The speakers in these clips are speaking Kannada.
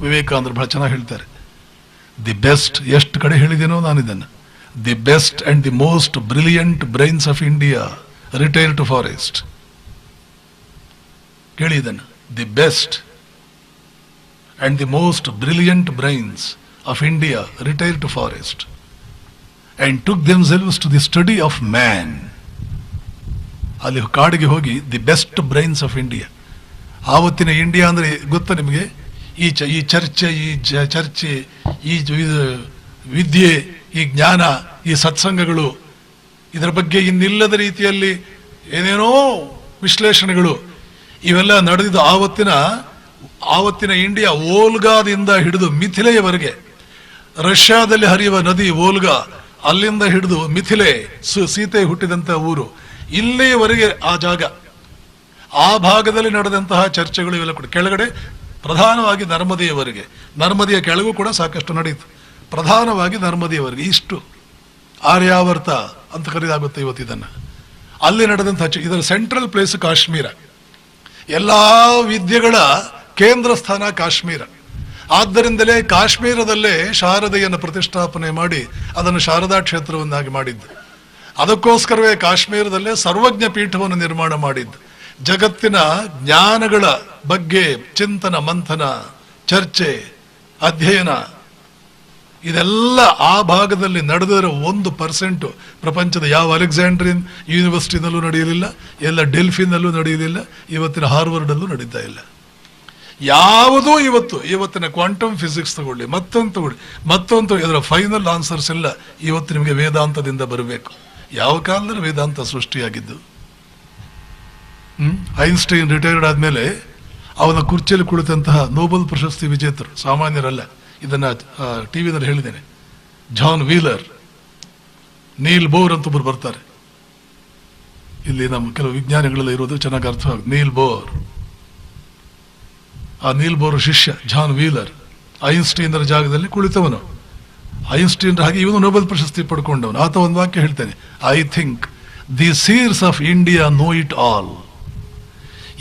ವಿವೇಕಾನಂದರು ಬಹಳ ಚೆನ್ನಾಗಿ ಹೇಳ್ತಾರೆ. ದಿ ಬೆಸ್ಟ್ ಎಷ್ಟು ಕಡೆ ಹೇಳಿದೇನೋ ನಾನು ಇದನ್ನು the best and the most brilliant brains of India retire to forest ಕೇಳಿ ಇದನ್ನು. The best and the most brilliant brains of India retire to forest and took themselves to the study of man ಅಲ್ಲಿ ಕಾಡಿಗೆ ಹೋಗಿ the best brains of India ಆವತ್ತಿನ ಇಂಡಿಯಾ ಅಂದರೆ ಗೊತ್ತಾ ನಿಮಗೆ? ಈ ಚ, ಈ ಚರ್ಚೆ ಈ ಚರ್ಚೆ, ಈ ಇದು ವಿದ್ಯೆ, ಈ ಜ್ಞಾನ, ಈ ಸತ್ಸಂಗಗಳು ಇದರ ಬಗ್ಗೆ ಇನ್ನಿಲ್ಲದ ರೀತಿಯಲ್ಲಿ ಏನೇನೋ ವಿಶ್ಲೇಷಣೆಗಳು ಇವೆಲ್ಲ ನಡೆದಿದ್ದು ಆವತ್ತಿನ ಆವತ್ತಿನ ಇಂಡಿಯಾ ಓಲ್ಗಾದಿಂದ ಹಿಡಿದು ಮಿಥಿಲೆಯವರೆಗೆ. ರಷ್ಯಾದಲ್ಲಿ ಹರಿಯುವ ನದಿ ಓಲ್ಗಾ ಅಲ್ಲಿಂದ ಹಿಡಿದು ಮಿಥಿಲೆ ಸು- ಸೀತೆ ಹುಟ್ಟಿದಂಥ ಊರು. ಇಲ್ಲಿಯವರೆಗೆ ಆ ಜಾಗ. ಆ ಭಾಗದಲ್ಲಿ ನಡೆದಂತಹ ಚರ್ಚೆಗಳು ಇವೆಲ್ಲ ಕೂಡ. ಕೆಳಗಡೆ ಪ್ರಧಾನವಾಗಿ ನರ್ಮದೆಯವರೆಗೆ. ನರ್ಮದಿಯ ಕೆಳಗೂ ಕೂಡ ಸಾಕಷ್ಟು ನಡೆಯಿತು. ಪ್ರಧಾನವಾಗಿ ನರ್ಮದಿಯವರಿಗೆ ಇಷ್ಟು. ಆರ್ಯಾವರ್ತ ಅಂತ ಕರೆಯಲಾಗುತ್ತೆ ಇವತ್ತು ಇದನ್ನು. ಅಲ್ಲಿ ನಡೆದಂಥ ಇದರ ಸೆಂಟ್ರಲ್ ಪ್ಲೇಸ್ ಕಾಶ್ಮೀರ. ಎಲ್ಲ ವಿದ್ಯೆಗಳ ಕೇಂದ್ರ ಸ್ಥಾನ ಕಾಶ್ಮೀರ. ಆದ್ದರಿಂದಲೇ ಕಾಶ್ಮೀರದಲ್ಲೇ ಶಾರದೆಯನ್ನು ಪ್ರತಿಷ್ಠಾಪನೆ ಮಾಡಿ ಅದನ್ನು ಶಾರದಾ ಕ್ಷೇತ್ರವನ್ನಾಗಿ ಮಾಡಿದ್ದು. ಅದಕ್ಕೋಸ್ಕರವೇ ಕಾಶ್ಮೀರದಲ್ಲೇ ಸರ್ವಜ್ಞ ಪೀಠವನ್ನು ನಿರ್ಮಾಣ ಮಾಡಿದ್ದು. ಜಗತ್ತಿನ ಜ್ಞಾನಗಳ ಬಗ್ಗೆ ಚಿಂತನ, ಮಂಥನ, ಚರ್ಚೆ, ಅಧ್ಯಯನ, ಇದೆಲ್ಲ ಆ ಭಾಗದಲ್ಲಿ ನಡೆದಿರೋ ಒಂದು ಪರ್ಸೆಂಟು ಪ್ರಪಂಚದ ಯಾವ ಅಲೆಕ್ಸಾಂಡ್ರಿಯನ್ ಯೂನಿವರ್ಸಿಟಿನಲ್ಲೂ ನಡೆಯಲಿಲ್ಲ, ಎಲ್ಲ ಡೆಲ್ಫಿನಲ್ಲೂ ನಡೆಯಲಿಲ್ಲ, ಇವತ್ತಿನ ಹಾರ್ವರ್ಡಲ್ಲೂ ನಡೀತಾ ಇಲ್ಲ. ಯಾವುದೂ ಇವತ್ತು, ಇವತ್ತಿನ ಕ್ವಾಂಟಮ್ ಫಿಸಿಕ್ಸ್ ತಗೊಳ್ಳಿ, ಮತ್ತೊಂದು ತಗೊಳ್ಳಿ, ಮತ್ತೊಂದು ಇದರ ಫೈನಲ್ ಆನ್ಸರ್ಸ್ ಎಲ್ಲ ಇವತ್ತು ನಿಮಗೆ ವೇದಾಂತದಿಂದ ಬರಬೇಕು. ಯಾವ ಕಾಲದಲ್ಲಿ ವೇದಾಂತ ಸೃಷ್ಟಿಯಾಗಿದ್ದು? ಐನ್ಸ್ಟೈನ್ ರಿಟೈರ್ಡ್ ಆದಮೇಲೆ ಅವನ ಕುರ್ಚಿಯಲ್ಲಿ ಕುಳಿತಂತಹ ನೋಬೆಲ್ ಪ್ರಶಸ್ತಿ ವಿಜೇತರು, ಸಾಮಾನ್ಯರಲ್ಲ, ಇದನ್ನ ಟಿವಿನಲ್ಲಿ ಹೇಳಿದ್ದೇನೆ. ಜಾನ್ ವೀಲರ್ ನೀಲ್ ಬೋರ್ ಅಂತ ಒಬ್ಬರು ಬರ್ತಾರೆ. ಇಲ್ಲಿ ನಮ್ಮ ಕೆಲವು ವಿಜ್ಞಾನಿಗಳೆಲ್ಲ ಇರೋದು ಚೆನ್ನಾಗಿ ಅರ್ಥವಾಗುತ್ತೆ ನೀಲ್ ಬೋರ್ ಆ ನೀಲ್ ಬೋರ್ ಶಿಷ್ಯ ಜಾನ್ ವೀಲರ್ ಐನ್ಸ್ಟೈನರ ಜಾಗದಲ್ಲಿ ಕುಳಿತವನು. ಐನ್ಸ್ಟೈನ್ ಹಾಗೆ ಇವನು ನೋಬೆಲ್ ಪ್ರಶಸ್ತಿ ಪಡ್ಕೊಂಡವನು. ಆತ ಒಂದು ವಾಕ್ಯ ಹೇಳ್ತೇನೆ I think the seers of India know it all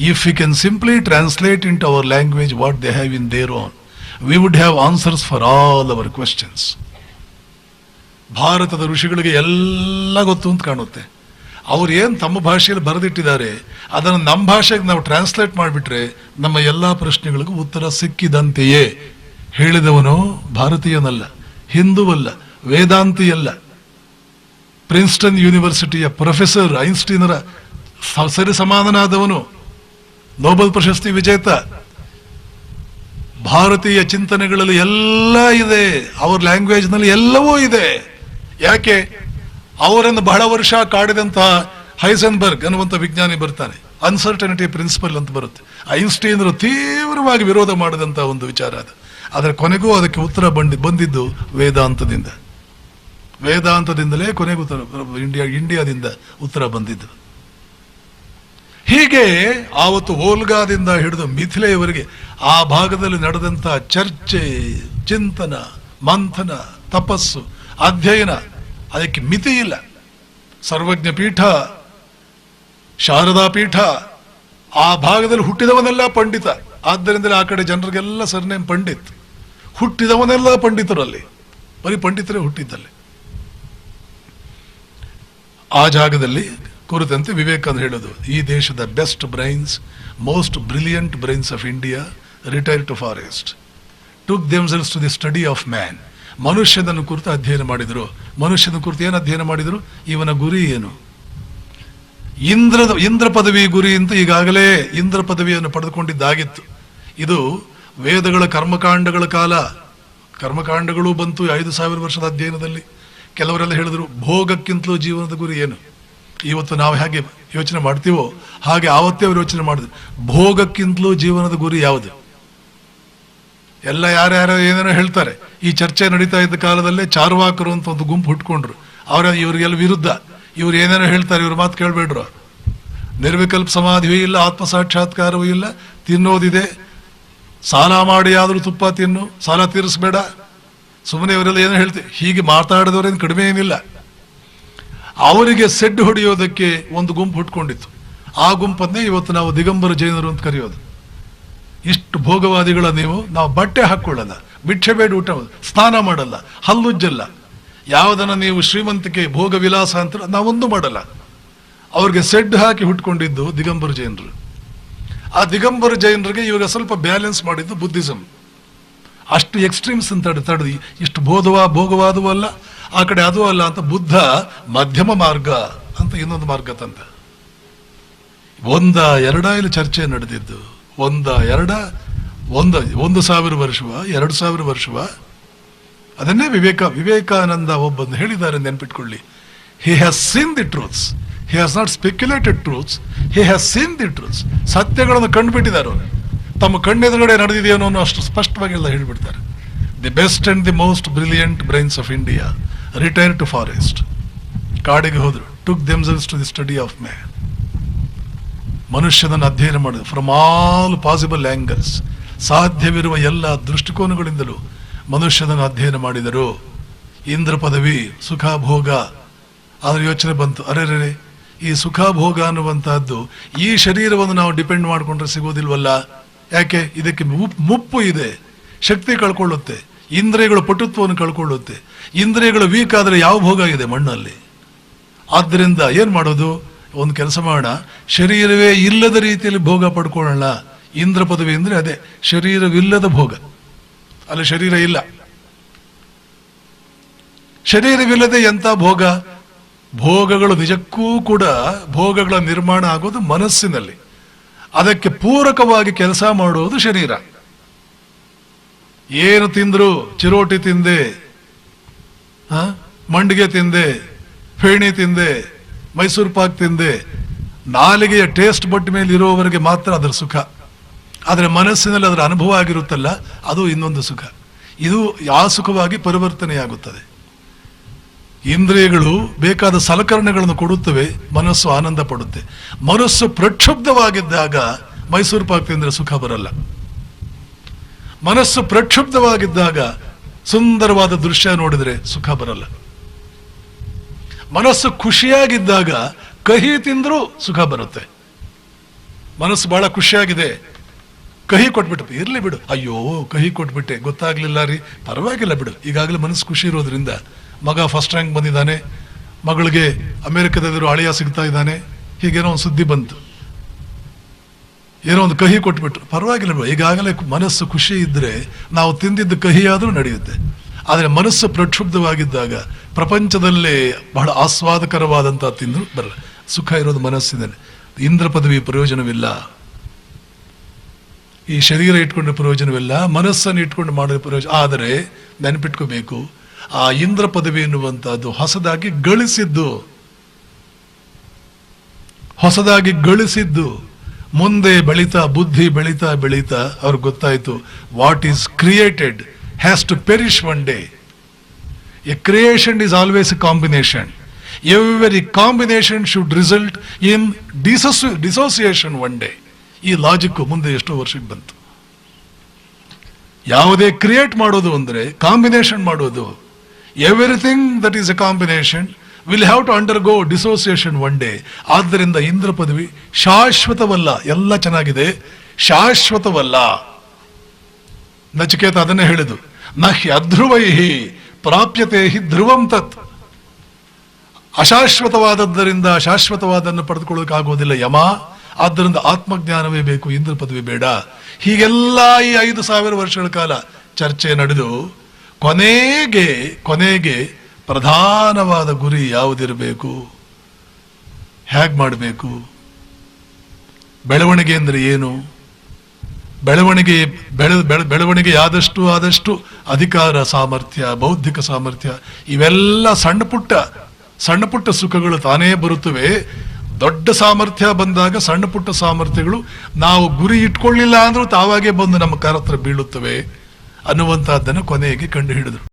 you can simply translate into our language what they have in their own we would have answers for all our questions ಭಾರತದ ಋಷಿಗಳಿಗೆ ಎಲ್ಲ ಗೊತ್ತು ಅಂತ ಕಾಣುತ್ತೆ. ಅವ್ರು ಏನು ತಮ್ಮ ಭಾಷೆಯಲ್ಲಿ ಬರೆದಿಟ್ಟಿದ್ದಾರೆ, ಅದನ್ನು ನಮ್ಮ ಭಾಷೆಗೆ ನಾವು ಟ್ರಾನ್ಸ್ಲೇಟ್ ಮಾಡಿಬಿಟ್ರೆ ನಮ್ಮ ಎಲ್ಲ ಪ್ರಶ್ನೆಗಳಿಗೂ ಉತ್ತರ ಸಿಕ್ಕಿದಂತೆಯೇ. ಹೇಳಿದವನು ಭಾರತೀಯನಲ್ಲ, ಹಿಂದೂವಲ್ಲ, ವೇದಾಂತಿಯಲ್ಲ. ಪ್ರಿನ್ಸ್ಟನ್ ಯೂನಿವರ್ಸಿಟಿಯ ಪ್ರೊಫೆಸರ್ ಐನ್ಸ್ಟೀನರ ಸರಿ ಸಮಾನನಾದವನು. ನೋಬೆಲ್ ಪ್ರಶಸ್ತಿ ವಿಜೇತ. ಭಾರತೀಯ ಚಿಂತನೆಗಳಲ್ಲಿ ಎಲ್ಲ ಇದೆ. ಅವ್ರ ಲ್ಯಾಂಗ್ವೇಜ್ನಲ್ಲಿ ಎಲ್ಲವೂ ಇದೆ. ಯಾಕೆ? ಅವರನ್ನು ಬಹಳ ವರ್ಷ ಕಾಡಿದಂತಹ ಹೈಸನ್ಬರ್ಗ್ ಅನ್ನುವಂಥ ವಿಜ್ಞಾನಿ ಬರ್ತಾನೆ. ಅನ್ಸರ್ಟನಿಟಿ ಪ್ರಿನ್ಸಿಪಲ್ ಅಂತ ಬರುತ್ತೆ. ಐನ್ಸ್ಟೈನರು ತೀವ್ರವಾಗಿ ವಿರೋಧ ಮಾಡಿದಂಥ ಒಂದು ವಿಚಾರ ಅದು. ಆದರೆ ಕೊನೆಗೂ ಅದಕ್ಕೆ ಉತ್ತರ ಬಂದಿ ಬಂದಿದ್ದು ವೇದಾಂತದಿಂದ. ವೇದಾಂತದಿಂದಲೇ ಕೊನೆಗೂ ಉತ್ತರ, ಇಂಡಿಯಾ, ಇಂಡಿಯಾದಿಂದ ಉತ್ತರ ಬಂದಿದ್ದು. ಹೀಗೆ ಆವತ್ತು ಓಲ್ಗಾದಿಂದ ಹಿಡಿದು ಮಿಥಿಲೆಯವರೆಗೆ ಆ ಭಾಗದಲ್ಲಿ ನಡೆದಂತ ಚರ್ಚೆ, ಚಿಂತನ, ಮಂಥನ, ತಪಸ್ಸು, ಅಧ್ಯಯನ, ಅದಕ್ಕೆ ಮಿತಿ ಇಲ್ಲ. ಸರ್ವಜ್ಞ ಪೀಠ, ಶಾರದಾ ಪೀಠ, ಆ ಭಾಗದಲ್ಲಿ ಹುಟ್ಟಿದವನೆಲ್ಲ ಪಂಡಿತ. ಆದ್ದರಿಂದಲೇ ಆ ಕಡೆ ಜನರಿಗೆಲ್ಲ ಸರ್ನೇಮ್ ಪಂಡಿತ್. ಹುಟ್ಟಿದವನೆಲ್ಲ ಪಂಡಿತರಲ್ಲಿ. ಬರೀ ಪಂಡಿತರೇ ಹುಟ್ಟಿದ್ದಲ್ಲಿ. ಆ ಜಾಗದಲ್ಲಿ ಕುರಿತಂತೆ ವಿವೇಕಾನಂದ ಹೇಳೋದು, ಈ ದೇಶದ best brains most brilliant brains of India retire to forest took themselves to the study of man ಮನುಷ್ಯನನ್ನು ಕುರಿತು ಅಧ್ಯಯನ ಮಾಡಿದರು. ಮನುಷ್ಯನ ಕುರಿತು ಏನು ಅಧ್ಯಯನ ಮಾಡಿದರು? ಇವನ ಗುರಿ ಏನು? ಇಂದ್ರದ, ಇಂದ್ರ ಪದವಿ ಗುರಿ ಅಂತ ಈಗಾಗಲೇ ಇಂದ್ರ ಪದವಿಯನ್ನು ಪಡೆದುಕೊಂಡಿದ್ದಾಗಿತ್ತು. ಇದು ವೇದಗಳ ಕರ್ಮಕಾಂಡಗಳ ಕಾಲ. ಕರ್ಮಕಾಂಡಗಳು ಬಂತು ಐದು ಸಾವಿರ ವರ್ಷದ ಅಧ್ಯಯನದಲ್ಲಿ. ಕೆಲವರೆಲ್ಲ ಹೇಳಿದ್ರು, ಭೋಗಕ್ಕಿಂತಲೂ ಜೀವನದ ಗುರಿ ಏನು? ಇವತ್ತು ನಾವು ಹೇಗೆ ಯೋಚನೆ ಮಾಡ್ತೀವೋ, ಹಾಗೆ ಆವತ್ತೇ ಅವರು ಯೋಚನೆ ಮಾಡಿದ್ರು ಭೋಗಕ್ಕಿಂತಲೂ ಜೀವನದ ಗುರಿ ಯಾವುದು? ಎಲ್ಲ ಯಾರ್ಯಾರು ಏನೇನೋ ಹೇಳ್ತಾರೆ. ಈ ಚರ್ಚೆ ನಡೀತಾ ಇದ್ದ ಕಾಲದಲ್ಲೇ ಚಾರ್ವಾಕರು ಅಂತ ಒಂದು ಗುಂಪು ಹುಟ್ಕೊಂಡ್ರು. ಅವರ ಇವರಿಗೆಲ್ಲ ವಿರುದ್ಧ. ಇವ್ರು ಏನೇನೋ ಹೇಳ್ತಾರೆ, ಇವ್ರ ಮಾತು ಕೇಳಬೇಡ್ರು. ನಿರ್ವಿಕಲ್ಪ ಸಮಾಧಿಯೂ ಇಲ್ಲ ಆತ್ಮ ಸಾಕ್ಷಾತ್ಕಾರವೂ ಇಲ್ಲ. ತಿನ್ನೋದಿದೆ. ಸಾಲ ಮಾಡಿ ಆದರೂ ತುಪ್ಪ ತಿನ್ನು, ಸಾಲ ತೀರಿಸ್ಬೇಡ. ಸುಮ್ಮನೆ ಇವರೆಲ್ಲ ಏನೋ ಹೇಳ್ತೀವಿ ಹೀಗೆ ಮಾತಾಡಿದವರೇನು ಕಡಿಮೆ ಏನಿಲ್ಲ. ಅವರಿಗೆ ಸೆಡ್ ಹೊಡೆಯೋದಕ್ಕೆ ಒಂದು ಗುಂಪು ಹುಟ್ಕೊಂಡಿತ್ತು. ಆ ಗುಂಪನ್ನೇ ಇವತ್ತು ನಾವು ದಿಗಂಬರ ಜೈನರು ಅಂತ ಕರೆಯೋದು. ಇಷ್ಟು ಭೋಗವಾದಿಗಳ ನೀವು, ನಾವು ಬಟ್ಟೆ ಹಾಕ್ಕೊಳ್ಳಲ್ಲ ಭಿಕ್ಷೆ ಬೇಡ ಊಟ ಸ್ನಾನ ಮಾಡಲ್ಲ, ಹಲ್ಲುಜ್ಜಲ್ಲ. ಯಾವುದನ್ನು ನೀವು ಶ್ರೀಮಂತಿಕೆ ಭೋಗ ವಿಲಾಸ ಅಂತ ನಾವೊಂದು ಮಾಡಲ್ಲ. ಅವ್ರಿಗೆ ಸೆಡ್ ಹಾಕಿ ಹುಟ್ಕೊಂಡಿದ್ದು ದಿಗಂಬರ ಜೈನರು. ಆ ದಿಗಂಬರ ಜೈನರಿಗೆ ಇವಾಗ ಸ್ವಲ್ಪ ಬ್ಯಾಲೆನ್ಸ್ ಮಾಡಿದ್ದು ಬುದ್ಧಿಸಮ್ ಅಷ್ಟು ಎಕ್ಸ್ಟ್ರೀಮ್ಸ್ ಅಂತ ತಡೆದು, ಇಷ್ಟು ಬೋಧವ ಭೋಗವಾದವೂ ಅಲ್ಲ ಆ ಕಡೆ ಅದು ಅಲ್ಲ ಅಂತ ಬುದ್ಧ ಮಧ್ಯಮ ಮಾರ್ಗ ಅಂತ ಇನ್ನೊಂದು ಮಾರ್ಗ ತಂದ. ಒಂದ ಎರಡ ಇಲ್ಲಿ ಚರ್ಚೆ ನಡೆದಿದ್ದು, ಒಂದ ಎರಡ, ಒಂದ, ಒಂದು ಸಾವಿರ ವರ್ಷವ, ಎರಡು ಸಾವಿರ ವರ್ಷವ, ಅದನ್ನೇ ವಿವೇಕ, ವಿವೇಕಾನಂದ ಒಬ್ಬಂದು ಹೇಳಿದ್ದಾರೆ ನೆನ್ಪಿಟ್ಕೊಳ್ಳಿ. He has seen the truths he has not speculated truths he has seen the truths ಸತ್ಯಗಳನ್ನು ಕಂಡುಬಿಟ್ಟಿದ್ದಾರೆ ಅವರು. ತಮ್ಮ ಕಣ್ಣೆದುರುಗಡೆ ನಡೆದಿದೆಯೋ ಅಷ್ಟು ಸ್ಪಷ್ಟವಾಗಿ ಎಲ್ಲ ಹೇಳಿಬಿಡ್ತಾರೆ. The best and the most brilliant brains of India retire to forest ಕಾಡಿಗೆ ಹೋದರು. Took themselves to the study of man ಮನುಷ್ಯನನ್ನು ಅಧ್ಯಯನ ಮಾಡಿದ್ರು. ಫ್ರಮ್ ಆಲ್ ಪಾಸಿಬಲ್ ಆ್ಯಂಗಲ್ಸ್ ಸಾಧ್ಯವಿರುವ ಎಲ್ಲ ದೃಷ್ಟಿಕೋನಗಳಿಂದಲೂ ಮನುಷ್ಯನನ್ನು ಅಧ್ಯಯನ ಮಾಡಿದರು. ಇಂದ್ರ ಪದವಿ ಸುಖ ಭೋಗ ಆದರೆ ಯೋಚನೆ ಬಂತು. ಅರೆ ಈ ಸುಖ ಭೋಗ ಅನ್ನುವಂತಹದ್ದು ಈ ಶರೀರವನ್ನು ನಾವು ಡಿಪೆಂಡ್ ಮಾಡಿಕೊಂಡ್ರೆ ಸಿಗೋದಿಲ್ವಲ್ಲ? ಯಾಕೆ? ಇದಕ್ಕೆ ಮುಪ್- ಮುಪ್ಪು ಇದೆ. ಶಕ್ತಿ ಕಳ್ಕೊಳ್ಳುತ್ತೆ. ಇಂದ್ರಿಯಗಳು ಪಟುತ್ವವನ್ನು ಕಳ್ಕೊಳ್ಳುತ್ತೆ. ಇಂದ್ರಿಯಗಳು ವೀಕ್ ಆದರೆ ಯಾವ ಭೋಗ ಇದೆ ಮಣ್ಣಲ್ಲಿ? ಆದ್ದರಿಂದ ಏನು ಮಾಡೋದು? ಒಂದು ಕೆಲಸ ಮಾಡೋಣ. ಶರೀರವೇ ಇಲ್ಲದ ರೀತಿಯಲ್ಲಿ ಭೋಗ ಪಡ್ಕೊಳ್ಳೋಣ. ಇಂದ್ರ ಪದವಿ ಅಂದರೆ ಅದೇ, ಶರೀರವಿಲ್ಲದ ಭೋಗ. ಅಲ್ಲಿ ಶರೀರ ಇಲ್ಲ. ಶರೀರವಿಲ್ಲದೆ ಎಂಥ ಭೋಗ? ಭೋಗಗಳು ನಿಜಕ್ಕೂ ಕೂಡ ಭೋಗಗಳ ನಿರ್ಮಾಣ ಆಗೋದು ಮನಸ್ಸಿನಲ್ಲಿ. ಅದಕ್ಕೆ ಪೂರಕವಾಗಿ ಕೆಲಸ ಮಾಡುವುದು ಶರೀರ. ಏನು ತಿಂದ್ರು ಚಿರೋಟಿ ತಿಂದೆ? ಮಂಡಿಗೆ ತಿಂದೆ, ಫೇಣಿ ತಿಂದೆ, ಮೈಸೂರು ಪಾಕ್ ತಿಂದೆ. ನಾಲಿಗೆಯ ಟೇಸ್ಟ್ ಬಟ್ ಮೇಲೆ ಇರೋವರೆಗೆ ಮಾತ್ರ ಅದರ ಸುಖ. ಆದರೆ ಮನಸ್ಸಿನಲ್ಲಿ ಅದರ ಅನುಭವ ಆಗಿರುತ್ತಲ್ಲ, ಅದು ಇನ್ನೊಂದು ಸುಖ. ಇದು ಯಾವ ಸುಖವಾಗಿ ಪರಿವರ್ತನೆಯಾಗುತ್ತದೆ? ಇಂದ್ರಿಯಗಳು ಬೇಕಾದ ಸಲಕರಣೆಗಳನ್ನು ಕೊಡುತ್ತವೆ, ಮನಸ್ಸು ಆನಂದ ಪಡುತ್ತೆ. ಮನಸ್ಸು ಪ್ರಕ್ಷುಬ್ಧವಾಗಿದ್ದಾಗ ಮೈಸೂರು ಪಾಕ್ ತಿಂದರೆ ಸುಖ ಬರಲ್ಲ. ಮನಸ್ಸು ಪ್ರಕ್ಷುಬ್ಧವಾಗಿದ್ದಾಗ ಸುಂದರವಾದ ದೃಶ್ಯ ನೋಡಿದ್ರೆ ಸುಖ ಬರಲ್ಲ. ಮನಸ್ಸು ಖುಷಿಯಾಗಿದ್ದಾಗ ಕಹಿ ತಿಂದರೂ ಸುಖ ಬರುತ್ತೆ. ಮನಸ್ಸು ಬಹಳ ಖುಷಿಯಾಗಿದೆ, ಕಹಿ ಕೊಟ್ಬಿಟ್ಟು ಇರ್ಲಿ ಬಿಡು. ಅಯ್ಯೋ, ಕಹಿ ಕೊಟ್ಬಿಟ್ಟೆ, ಗೊತ್ತಾಗ್ಲಿಲ್ಲ ರೀ. ಪರವಾಗಿಲ್ಲ ಬಿಡು. ಈಗಾಗಲೇ ಮನಸ್ಸು ಖುಷಿ ಇರೋದ್ರಿಂದ ಮಗ ಫಸ್ಟ್ ರ್ಯಾಂಕ್ ಬಂದಿದ್ದಾನೆ. ಮಗಳಿಗೆ ಅಮೆರಿಕದಲ್ಲಿರೋ ಅಳಿಯ ಸಿಗ್ತಾ ಇದ್ದಾನೆ. ಹೀಗೇನೋ ಒಂದು ಸುದ್ದಿ ಬಂತು. ಏನೋ ಒಂದು ಕಹಿ ಕೊಟ್ಬಿಟ್ರು. ಪರವಾಗಿಲ್ಲ ಈಗಾಗಲೇ ಮನಸ್ಸು ಖುಷಿ ಇದ್ರೆ ನಾವು ತಿಂದಿದ್ದು ಕಹಿಯಾದರೂ ನಡೆಯುತ್ತೆ. ಆದರೆ ಮನಸ್ಸು ಪ್ರಕ್ಷುಬ್ಧವಾಗಿದ್ದಾಗ ಪ್ರಪಂಚದಲ್ಲೇ ಬಹಳ ಆಸ್ವಾದಕರವಾದಂಥ ತಿಂದು ಬರಲ್ಲ ಸುಖ ಇರೋದು ಮನಸ್ಸಿನಲ್ಲಿ ಇಂದ್ರ ಪದವಿ ಪ್ರಯೋಜನವಿಲ್ಲ. ಈ ಶರೀರ ಇಟ್ಕೊಂಡ ಪ್ರಯೋಜನವಿಲ್ಲ, ಮನಸ್ಸನ್ನು ಇಟ್ಕೊಂಡು ಮಾಡೋ ಪ್ರಯೋಜನ ಆದರೆ ನೆನಪಿಟ್ಕೋಬೇಕು, ಆ ಇಂದ್ರ ಪದವಿ ಎನ್ನುವಂಥದ್ದು ಹೊಸದಾಗಿ ಗಳಿಸಿದ್ದು. ಹೊಸದಾಗಿ ಗಳಿಸಿದ್ದು. ಮುಂದೆ ಬೆಳೀತಾ, ಬುದ್ಧಿ ಬೆಳೀತಾ ಬೆಳೀತಾ ಅವ್ರಿಗೆ ಗೊತ್ತಾಯಿತು what is created has to perish one day a creation is always a combination every combination should result in dissoci dissociation one day ಈ ಲಾಜಿಕ್ ಮುಂದೆ ಎಷ್ಟೋ ವರ್ಷಕ್ಕೆ ಬಂತು. ಯಾವುದೇ ಕ್ರಿಯೇಟ್ ಮಾಡೋದು ಅಂದರೆ ಕಾಂಬಿನೇಷನ್ ಮಾಡೋದು everything that is a combination will have to undergo dissociation one day ಆದ್ದರಿಂದ ಇಂದ್ರ ಪದವಿ ಶಾಶ್ವತವಲ್ಲ, ಎಲ್ಲ ಚೆನ್ನಾಗಿದೆ. ಶಾಶ್ವತವಲ್ಲ. ನಚಿಕೇತ ಅದನ್ನೇ ಹೇಳಿದು ನಹಿ ಅಧ್ರುವೈಹಿ, ಪ್ರಾಪ್ಯತೆ ಹಿ ಧ್ರುವಂ ತತ್. ಅಶಾಶ್ವತವಾದದ್ದರಿಂದ ಶಾಶ್ವತವಾದನ್ನು ಪಡೆದುಕೊಳ್ಳೋಕ್ಕಾಗೋದಿಲ್ಲ ಯಮ. ಆದ್ದರಿಂದ ಆತ್ಮಜ್ಞಾನವೇ ಬೇಕು, ಇಂದ್ರ ಪದವಿ ಬೇಡ. ಹೀಗೆಲ್ಲ ಈ ಐದು ಸಾವಿರ ವರ್ಷಗಳ ಕಾಲ ಚರ್ಚೆ ನಡೆದು ಕೊನೆಗೆ ಕೊನೆಗೆ ಪ್ರಧಾನವಾದ ಗುರಿ ಯಾವುದಿರಬೇಕು? ಹೇಗೆ ಮಾಡಬೇಕು? ಬೆಳವಣಿಗೆ ಅಂದರೆ ಏನು? ಬೆಳವಣಿಗೆ, ಬೆಳೆ, ಬೆಳ, ಬೆಳವಣಿಗೆ ಆದಷ್ಟು ಆದಷ್ಟು ಅಧಿಕಾರ, ಸಾಮರ್ಥ್ಯ, ಬೌದ್ಧಿಕ ಸಾಮರ್ಥ್ಯ ಇವೆಲ್ಲ ಸಣ್ಣ ಪುಟ್ಟ ಸಣ್ಣ ಪುಟ್ಟ ಸುಖಗಳು ತಾನೇ ಬರುತ್ತವೆ. ದೊಡ್ಡ ಸಾಮರ್ಥ್ಯ ಬಂದಾಗ ಸಣ್ಣ ಪುಟ್ಟ ಸಾಮರ್ಥ್ಯಗಳು ನಾವು ಗುರಿ ಇಟ್ಕೊಳ್ಳಿಲ್ಲ ಅಂದರೂ ತಾವಾಗೇ ಬಂದು ನಮ್ಮ ಕರತ್ರ ಬೀಳುತ್ತವೆ ಅನ್ನುವಂಥದ್ದನ್ನು ಕೊನೆಗೆ ಕಂಡು ಹಿಡಿದ್ರು.